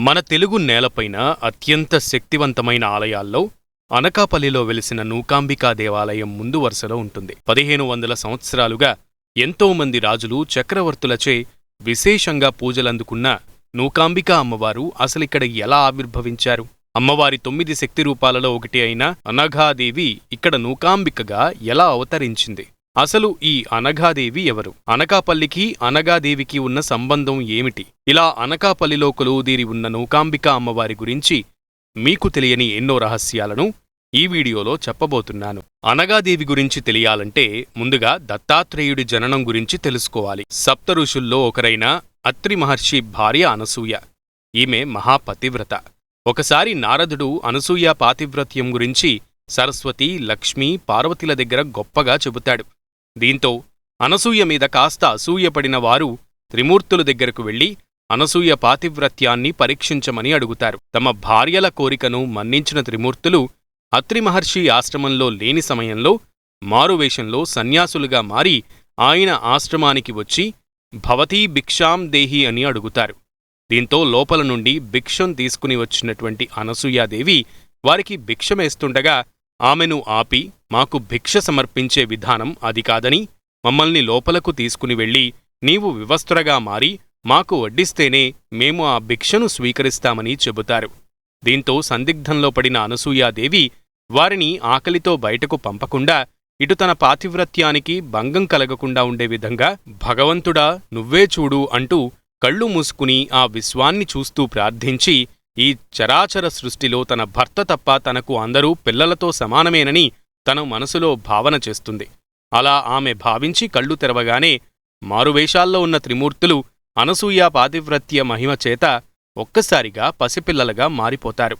మన తెలుగు నేలపైన అత్యంత శక్తివంతమైన ఆలయాల్లో అనకాపల్లిలో వెలిసిన నూకాంబికా దేవాలయం ముందు వరుసలో ఉంటుంది. పదిహేను వందల సంవత్సరాలుగా ఎంతో మంది రాజులు చక్రవర్తులచే విశేషంగా పూజలందుకున్న నూకాంబికా అమ్మవారు అసలిక్కడ ఎలా ఆవిర్భవించారు? అమ్మవారి తొమ్మిది శక్తి రూపాలలో ఒకటి అయిన అనఘాదేవి ఇక్కడ నూకాంబికగా ఎలా అవతరించింది? అసలు ఈ అనఘాదేవి ఎవరు? అనకాపల్లికి అనగాదేవికి ఉన్న సంబంధం ఏమిటి? ఇలా అనకాపల్లిలో కొలువుదీరి ఉన్న నూకాంబిక అమ్మవారి గురించి మీకు తెలియని ఎన్నో రహస్యాలను ఈ వీడియోలో చెప్పబోతున్నాను. అనగాదేవి గురించి తెలియాలంటే ముందుగా దత్తాత్రేయుడి జననం గురించి తెలుసుకోవాలి. సప్త ఋషుల్లో ఒకరైన అత్రి మహర్షి భార్య అనసూయ. ఈమె మహాపతివ్రత. ఒకసారి నారదుడు అనసూయ పాతివ్రత్యం గురించి సరస్వతి లక్ష్మి పార్వతిల దగ్గర గొప్పగా చెబుతాడు. దీంతో అనసూయ మీద కాస్త అసూయపడిన వారు త్రిమూర్తుల దగ్గరకు వెళ్ళి అనసూయ పాతివ్రత్యాన్ని పరీక్షించమని అడుగుతారు. తమ భార్యల కోరికను మన్నించిన త్రిమూర్తులు అత్రిమహర్షి ఆశ్రమంలో లేని సమయంలో మారువేషంలో సన్యాసులుగా మారి ఆయన ఆశ్రమానికి వచ్చి భవతీ భిక్షాం దేహి అని అడుగుతారు. దీంతో లోపల నుండి భిక్షం తీసుకుని వచ్చినటువంటి అనసూయాదేవి వారికి భిక్షమేస్తుండగా ఆమెను ఆపి మాకు భిక్ష సమర్పించే విధానం అది కాదని మమ్మల్ని లోపలకు తీసుకుని వెళ్ళి నీవు వివస్త్రగా మారి మాకు వడ్డిస్తేనే మేము ఆ భిక్షను స్వీకరిస్తామని చెబుతారు. దీంతో సందిగ్ధంలో పడిన అనసూయాదేవి వారిని ఆకలితో బయటకు పంపకుండా ఇటు తన పాతివ్రత్యానికి భంగం కలగకుండా ఉండే విధంగా భగవంతుడా నువ్వే చూడు అంటూ కళ్ళు మూసుకుని ఆ విశ్వాన్ని చూస్తూ ప్రార్థించి ఈ చరాచర సృష్టిలో తన భర్త తప్ప తనకు అందరూ పిల్లలతో సమానమేనని తను మనసులో భావన చేస్తుంది. అలా ఆమె భావించి కళ్ళు తెరవగానే మారువేషాల్లో ఉన్న త్రిమూర్తులు అనసూయ పాతివ్రత్య మహిమ చేత ఒక్కసారిగా పసిపిల్లలుగా మారిపోతారు.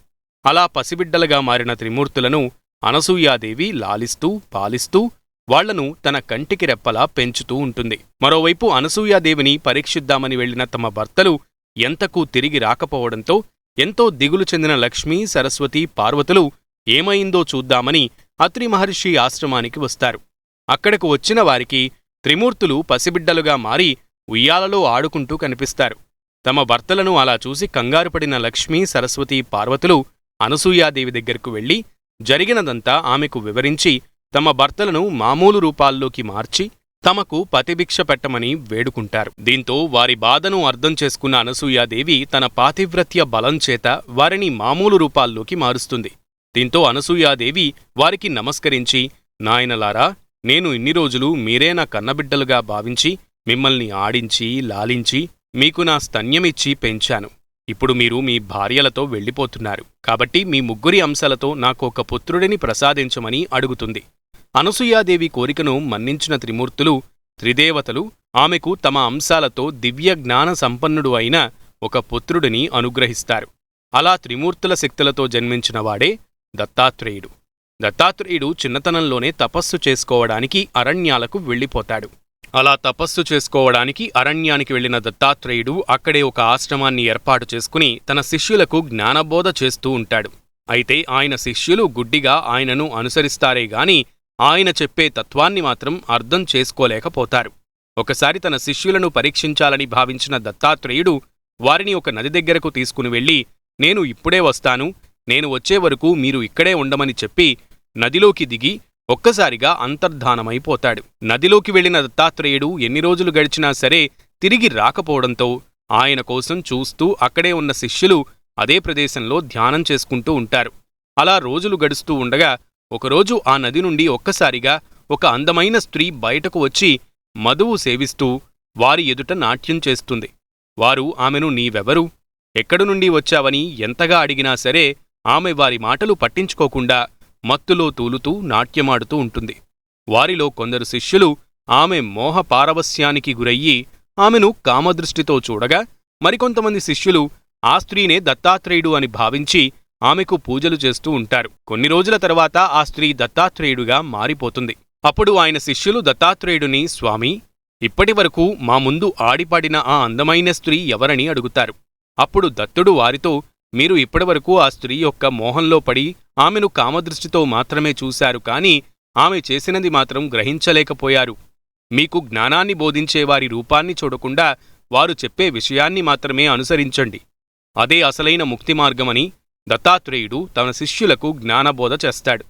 అలా పసిబిడ్డలుగా మారిన త్రిమూర్తులను అనసూయాదేవి లాలిస్తూ పాలిస్తూ వాళ్ళను తన కంటికి రెప్పలా పెంచుతూ ఉంటుంది. మరోవైపు అనసూయాదేవిని పరీక్షిద్దామని వెళ్ళిన తమ భర్తలు ఎంతకు తిరిగి రాకపోవడంతో ఎంతో దిగులు చెందిన లక్ష్మీ సరస్వతి పార్వతులు ఏమైందో చూద్దామని అత్రి మహర్షి ఆశ్రమానికి వస్తారు. అక్కడకు వచ్చిన వారికి త్రిమూర్తులు పసిబిడ్డలుగా మారి ఉయ్యాలలో ఆడుకుంటూ కనిపిస్తారు. తమ భర్తలను అలా చూసి కంగారుపడిన లక్ష్మీ సరస్వతి పార్వతులు అనసూయాదేవి దగ్గరకు వెళ్ళి జరిగినదంతా ఆమెకు వివరించి తమ భర్తలను మామూలు రూపాల్లోకి మార్చి తమకు పతిభిక్ష పెట్టమని వేడుకుంటారు. దీంతో వారి బాధను అర్థం చేసుకున్న అనసూయాదేవి తన పాతివ్రత్య బలం చేత వారిని మామూలు రూపాల్లోకి మారుస్తుంది. దీంతో అనసూయాదేవి వారికి నమస్కరించి నాయనలారా నేను ఇన్ని రోజులు మీరే నా కన్నబిడ్డలుగా భావించి మిమ్మల్ని ఆడించి లాలించి మీకు నా స్తన్యమిచ్చి పెంచాను. ఇప్పుడు మీరు మీ భార్యలతో వెళ్ళిపోతున్నారు. కాబట్టి మీ ముగ్గురి అంశాలతో నాకు ఒక పుత్రుడిని ప్రసాదించమని అడుగుతుంది. అనసూయాదేవి కోరికను మన్నించిన త్రిమూర్తులు త్రిదేవతలు ఆమెకు తమ అంశాలతో దివ్య జ్ఞాన సంపన్నుడు అయిన ఒక పుత్రుడిని అనుగ్రహిస్తారు. అలా త్రిమూర్తుల శక్తులతో జన్మించినవాడే దత్తాత్రేయుడు. దత్తాత్రేయుడు చిన్నతనంలోనే తపస్సు చేసుకోవడానికి అరణ్యాలకు వెళ్ళిపోతాడు. అలా తపస్సు చేసుకోవడానికి అరణ్యానికి వెళ్ళిన దత్తాత్రేయుడు అక్కడే ఒక ఆశ్రమాన్ని ఏర్పాటు చేసుకుని తన శిష్యులకు జ్ఞానబోధ చేస్తూ ఉంటాడు. అయితే ఆయన శిష్యులు గుడ్డిగా ఆయనను అనుసరిస్తారే గాని ఆయన చెప్పే తత్వాన్ని మాత్రం అర్థం చేసుకోలేకపోతారు. ఒకసారి తన శిష్యులను పరీక్షించాలని భావించిన దత్తాత్రేయుడు వారిని ఒక నది దగ్గరకు తీసుకుని వెళ్ళి నేను ఇప్పుడే వస్తాను నేను వచ్చే వరకు మీరు ఇక్కడే ఉండమని చెప్పి నదిలోకి దిగి ఒక్కసారిగా అంతర్ధానమైపోతాడు. నదిలోకి వెళ్ళిన దత్తాత్రేయుడు ఎన్ని రోజులు గడిచినా సరే తిరిగి రాకపోవడంతో ఆయన కోసం చూస్తూ అక్కడే ఉన్న శిష్యులు అదే ప్రదేశంలో ధ్యానం చేసుకుంటూ ఉంటారు. అలా రోజులు గడుస్తూ ఉండగా ఒకరోజు ఆ నది నుండి ఒక్కసారిగా ఒక అందమైన స్త్రీ బయటకు వచ్చి మధువు సేవిస్తూ వారి ఎదుట నాట్యం చేస్తుంది. వారు ఆమెను నీవెవరు? ఎక్కడి నుండి వచ్చావని ఎంతగా అడిగినా సరే ఆమె వారి మాటలు పట్టించుకోకుండా మత్తులో తూలుతూ నాట్యమాడుతూ ఉంటుంది. వారిలో కొందరు శిష్యులు ఆమె మోహ పారవస్యానికి గురయ్యి ఆమెను కామదృష్టితో చూడగా మరికొంతమంది శిష్యులు ఆ స్త్రీనే దత్తాత్రేయుడు అని భావించి ఆమెకు పూజలు చేస్తూ ఉంటారు. కొన్ని రోజుల తర్వాత ఆ స్త్రీ దత్తాత్రేయుడుగా మారిపోతుంది. అప్పుడు ఆయన శిష్యులు దత్తాత్రేయుడిని స్వామి ఇప్పటివరకు మా ముందు ఆడిపాడిన ఆ అందమైన స్త్రీ ఎవరని అడుగుతారు. అప్పుడు దత్తుడు వారితో మీరు ఇప్పటివరకు ఆ స్త్రీ యొక్క మోహంలో పడి ఆమెను కామదృష్టితో మాత్రమే చూశారు కాని ఆమె చేసినది మాత్రం గ్రహించలేకపోయారు. మీకు జ్ఞానాన్ని బోధించేవారి రూపాన్ని చూడకుండా వారు చెప్పే విషయాన్ని మాత్రమే అనుసరించండి. అదే అసలైన ముక్తి మార్గమని దత్తాత్రేయుడు తన శిష్యులకు జ్ఞానబోధ చేస్తాడు.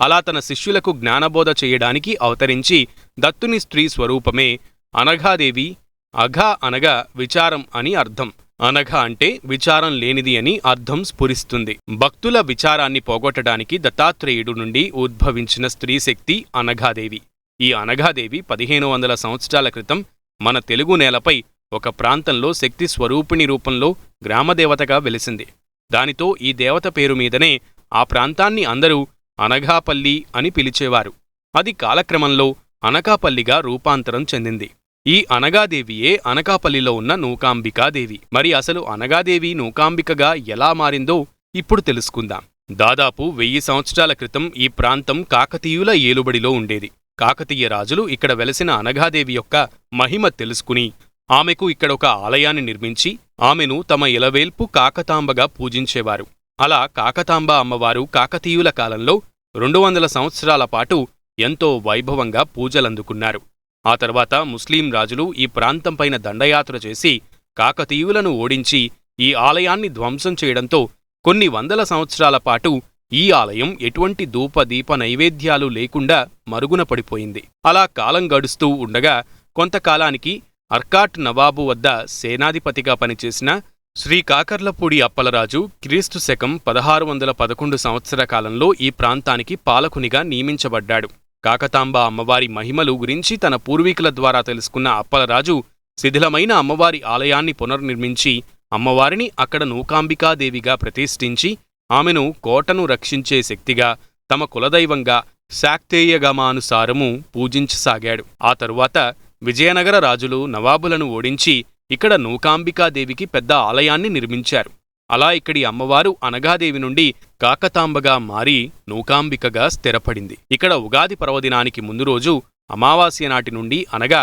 అలా తన శిష్యులకు జ్ఞానబోధ చేయడానికి అవతరించి దత్తుని స్త్రీ స్వరూపమే అనఘాదేవి అఘ అనగా విచారం అని అర్థం. అనఘ అంటే విచారం లేనిది అని అర్థం స్ఫురిస్తుంది. భక్తుల విచారాన్ని పోగొట్టడానికి దత్తాత్రేయుడు నుండి ఉద్భవించిన స్త్రీ శక్తి అనఘాదేవి. ఈ అనఘాదేవి పదిహేను వందల సంవత్సరాల క్రితం మన తెలుగు నేలపై ఒక ప్రాంతంలో శక్తి స్వరూపిణి రూపంలో గ్రామదేవతగా వెలిసింది. దానితో ఈ దేవత పేరు మీదనే ఆ ప్రాంతాన్ని అందరూ అనఘాపల్లి అని పిలిచేవారు. అది కాలక్రమంలో అనకాపల్లిగా రూపాంతరం చెందింది. ఈ అనగాదేవియే అనకాపల్లిలో ఉన్న నూకాంబికాదేవి. మరి అసలు అనగాదేవి నూకాంబికగా ఎలా మారిందో ఇప్పుడు తెలుసుకుందాం. దాదాపు వెయ్యి సంవత్సరాల క్రితం ఈ ప్రాంతం కాకతీయుల ఏలుబడిలో ఉండేది. కాకతీయ రాజులు ఇక్కడ వెలసిన అనగాదేవి యొక్క మహిమ తెలుసుకుని ఆమెకు ఇక్కడ ఒక ఆలయాన్ని నిర్మించి ఆమెను తమ ఇలవేల్పు కాకతాంబగా పూజించేవారు. అలా కాకతాంబ అమ్మవారు కాకతీయుల కాలంలో రెండు వందల సంవత్సరాల పాటు ఎంతో వైభవంగా పూజలందుకున్నారు. ఆ తర్వాత ముస్లిం రాజులు ఈ ప్రాంతంపైన దండయాత్ర చేసి కాకతీయులను ఓడించి ఈ ఆలయాన్ని ధ్వంసం చేయడంతో కొన్ని వందల సంవత్సరాల పాటు ఈ ఆలయం ఎటువంటి ధూప దీప నైవేద్యాలు లేకుండా మరుగున పడిపోయింది. అలా కాలం గడుస్తూ ఉండగా కొంతకాలానికి అర్కాట్ నవాబు వద్ద సేనాధిపతిగా పనిచేసిన శ్రీ కాకర్లపూడి అప్పలరాజు క్రీస్తు శకం పదహారు వందల పదకొండు సంవత్సర కాలంలో ఈ ప్రాంతానికి పాలకునిగా నియమించబడ్డాడు. కాకతాంబ అమ్మవారి మహిమలు గురించి తన పూర్వీకుల ద్వారా తెలుసుకున్న అప్పలరాజు శిథిలమైన అమ్మవారి ఆలయాన్ని పునర్నిర్మించి అమ్మవారిని అక్కడ నూకాంబికాదేవిగా ప్రతిష్ఠించి ఆమెను కోటను రక్షించే శక్తిగా తమ కులదైవంగా శాక్తేయగమానుసారము పూజించసాగాడు. ఆ తరువాత విజయనగర రాజులు నవాబులను ఓడించి ఇక్కడ నూకాంబికాదేవికి పెద్ద ఆలయాన్ని నిర్మించారు. అలా ఇక్కడి అమ్మవారు అనగాదేవి నుండి కాకతాంబగా మారి నూకాంబికగా స్థిరపడింది. ఇక్కడ ఉగాది పర్వదినానికి ముందు రోజు అమావాస్య నాటి నుండి అనగా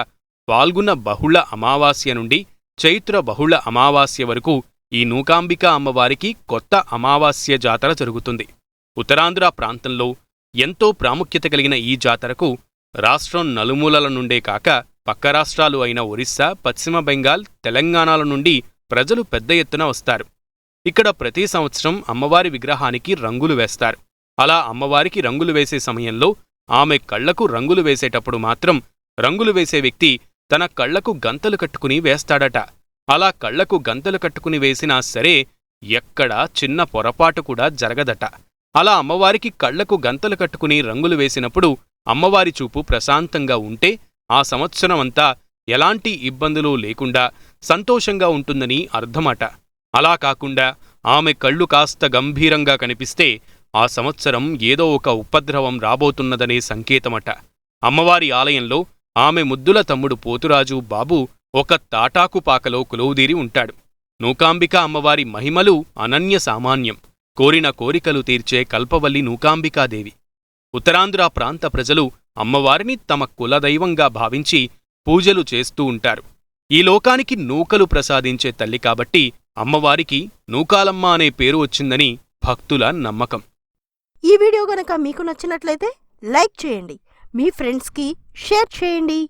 పాల్గొన్న బహుళ అమావాస్య నుండి చైత్ర బహుళ అమావాస్య వరకు ఈ నూకాంబిక అమ్మవారికి కొత్త అమావాస్య జాతర జరుగుతుంది. ఉత్తరాంధ్ర ప్రాంతంలో ఎంతో ప్రాముఖ్యత కలిగిన ఈ జాతరకు రాష్ట్రం నలుమూలల నుండే కాక పక్క రాష్ట్రాలు అయిన ఒరిస్సా పశ్చిమ బెంగాల్ తెలంగాణల నుండి ప్రజలు పెద్ద ఎత్తున వస్తారు. ఇక్కడ ప్రతి సంవత్సరం అమ్మవారి విగ్రహానికి రంగులు వేస్తారు. అలా అమ్మవారికి రంగులు వేసే సమయంలో ఆమె కళ్ళకు రంగులు వేసేటప్పుడు మాత్రం రంగులు వేసే వ్యక్తి తన కళ్ళకు గంతలు కట్టుకుని వేస్తాడట. అలా కళ్ళకు గంతలు కట్టుకుని వేసినా సరే ఎక్కడా చిన్న పొరపాటు కూడా జరగదట. అలా అమ్మవారికి కళ్ళకు గంతలు కట్టుకుని రంగులు వేసినప్పుడు అమ్మవారి చూపు ప్రశాంతంగా ఉంటే ఆ సంవత్సరమంతా ఎలాంటి ఇబ్బందులు లేకుండా సంతోషంగా ఉంటుందని అర్థమాట. అలా కాకుండా ఆమె కళ్ళు కాస్త గంభీరంగా కనిపిస్తే ఆ సంవత్సరం ఏదో ఒక ఉపద్రవం రాబోతున్నదనే సంకేతమట. అమ్మవారి ఆలయంలో ఆమె ముద్దుల తమ్ముడు పోతురాజు బాబు ఒక తాటాకు పాకలో కొలువుదీరి ఉంటాడు. నూకాంబిక అమ్మవారి మహిమలు అనన్య సామాన్యం. కోరిన కోరికలు తీర్చే కల్పవల్లి నూకాంబికాదేవి. ఉత్తరాంధ్ర ప్రాంత ప్రజలు అమ్మవారిని తమ కులదైవంగా భావించి పూజలు చేస్తూ ఉంటారు. ఈ లోకానికి నూకలు ప్రసాదించే తల్లి కాబట్టి అమ్మవారికి నూకాలమ్మ అనే పేరు వచ్చిందని భక్తుల నమ్మకం. ఈ వీడియో గనక మీకు నచ్చినట్లయితే లైక్ చేయండి. మీ ఫ్రెండ్స్కి షేర్ చేయండి.